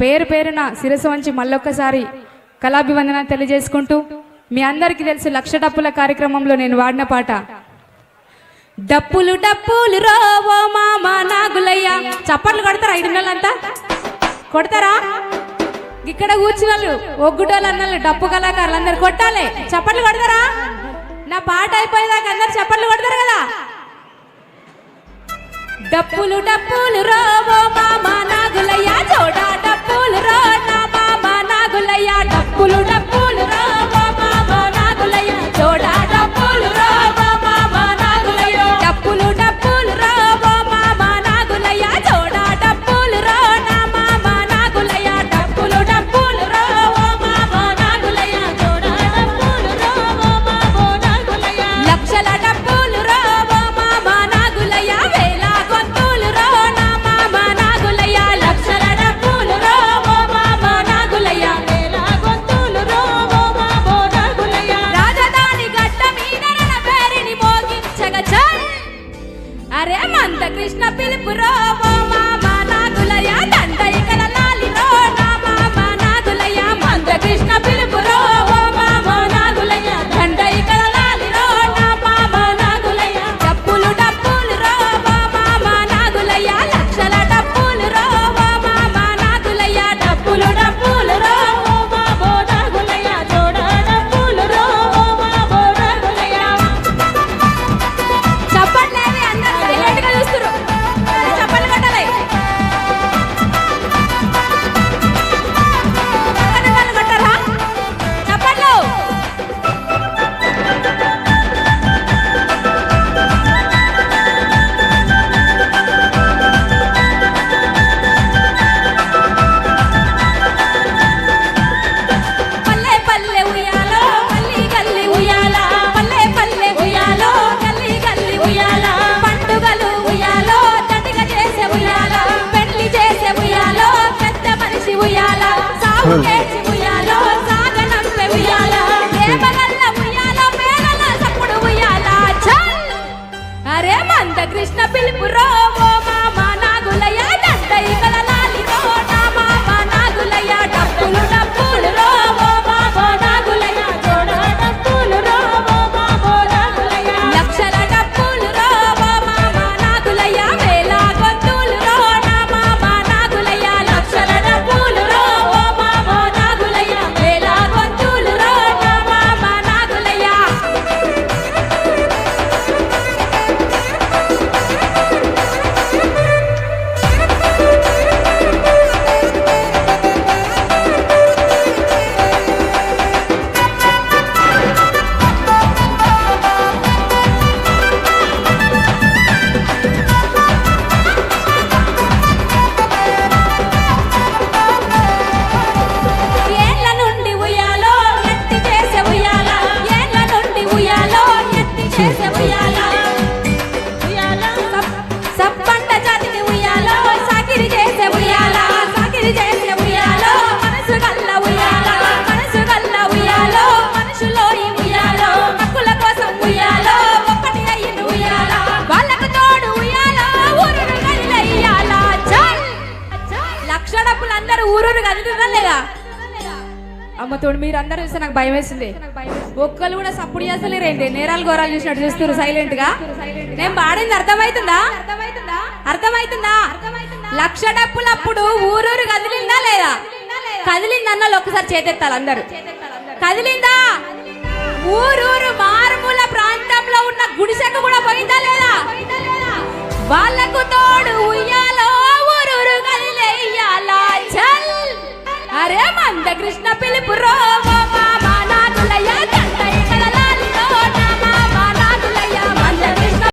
పేరు పేరున శిరసు వంచి మళ్ళొక్కసారి కళాభివందన తెలియజేసుకుంటూ మీ అందరికీ తెలుసు లక్ష డప్పుల కార్యక్రమంలో నేను వాడిన పాట. డప్పులు డప్పులు రోవో మామ నాగులయ్య. చప్పట్లు కొడతారా ఐదు నెలలంతా కొడతారా? ఇక్కడ కూర్చున్న వాళ్ళు ఒగ్గుటోళ్ళు అన్నోళ్ళు డప్పు కళాకారులు అందరు కొట్టాలి. చప్పట్లు కొడతారా? నా పాట అయిపోయేదాకా అందరు చప్పట్లు కొడతారు కదా? డప్పులు డప్పులు రోవో మామ నాగులయ్యా. చూడాట డప్పులు డప్పులు అందరూ ఊరూరు కదులుతున్నా లేదా అమ్మతోడు మీరు అందరూ చూస్తే నాకు భయం వేసింది. ఒక్కరు కూడా సప్పుడు చేస్తలేరు ఏంటి నేరాలు ఘోరాలు చూసినట్టు చూస్తారు సైలెంట్గా నేను పాడింది అర్థమవుతుందా? అర్థమవుతుందా? లక్ష డప్పులప్పుడు ఊరూరు కదిలిందా లేదా? కదిలిందన్న ఒక్కసారి చేతెత్తాలి అందరు. కదిలిందా? ఊరూరు మారుమూల ప్రాంతంలో మంద కృష్ణ పిలుపు రోవ?